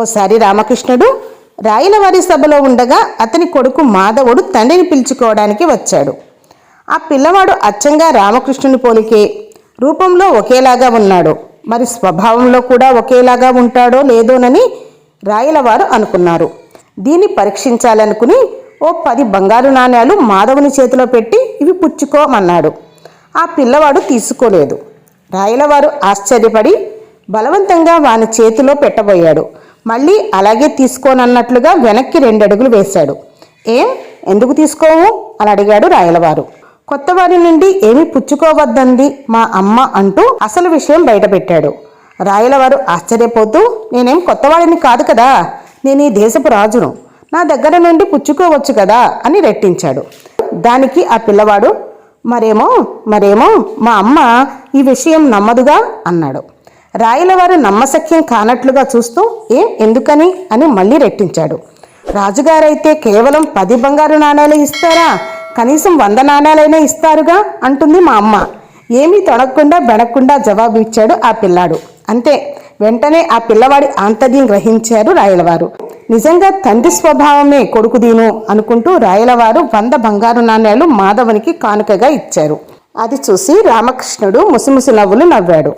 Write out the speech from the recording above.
ఓసారి రామకృష్ణుడు రాయలవారి సభలో ఉండగా అతని కొడుకు మాధవుడు తండ్రిని పిలుచుకోవడానికి వచ్చాడు. ఆ పిల్లవాడు అచ్చంగా రామకృష్ణుని పోలికే రూపంలో ఒకేలాగా ఉన్నాడు. మరి స్వభావంలో కూడా ఒకేలాగా ఉంటాడో లేదోనని రాయలవారు అనుకున్నారు. దీన్ని పరీక్షించాలనుకుని ఓ పది బంగారు నాణ్యాలు మాధవుని చేతిలో పెట్టి ఇవి పుచ్చుకోమన్నాడు. ఆ పిల్లవాడు తీసుకోలేదు. రాయలవారు ఆశ్చర్యపడి బలవంతంగా వాని చేతిలో పెట్టబోయాడు. మళ్ళీ అలాగే తీసుకోనన్నట్లుగా వెనక్కి రెండడుగులు వేశాడు. ఏం? ఎందుకు తీసుకోవు? అని అడిగాడు రాయలవారు. కొత్తవారి నుండి ఏమి పుచ్చుకోవద్దంది మా అమ్మ అంటూ అసలు విషయం బయటపెట్టాడు. రాయలవారు ఆశ్చర్యపోతూ నేనేం కొత్తవాడిని కాదు కదా నేను ఈ దేశపు రాజును. నా దగ్గర నుండి పుచ్చుకోవచ్చు కదా అని రెట్టించాడు. దానికి ఆ పిల్లవాడు మరేమో మరేమో మా అమ్మ ఈ విషయం నమ్మదుగా అన్నాడు. రాయలవారు నమ్మశక్యం కానట్లుగా చూస్తూ ఏం ఎందుకని? అని మళ్ళీ రెట్టించాడు. రాజుగారైతే కేవలం పది బంగారు నాణేలు ఇస్తారా? కనీసం వంద నాణేలైనా ఇస్తారుగా? అంటుంది మా అమ్మ. ఏమీ తొడగకుండా బెడకుండా జవాబు ఇచ్చాడు ఆ పిల్లాడు. అంతే వెంటనే ఆ పిల్లవాడి ఆంతర్యం గ్రహించారు రాయలవారు. నిజంగా తండ్రి స్వభావమే కొడుకు దీను అనుకుంటూ రాయలవారు వంద బంగారు నాణేలు మాధవునికి కానుకగా ఇచ్చారు. అది చూసి రామకృష్ణుడు ముసిముసి నవ్వులు నవ్వాడు.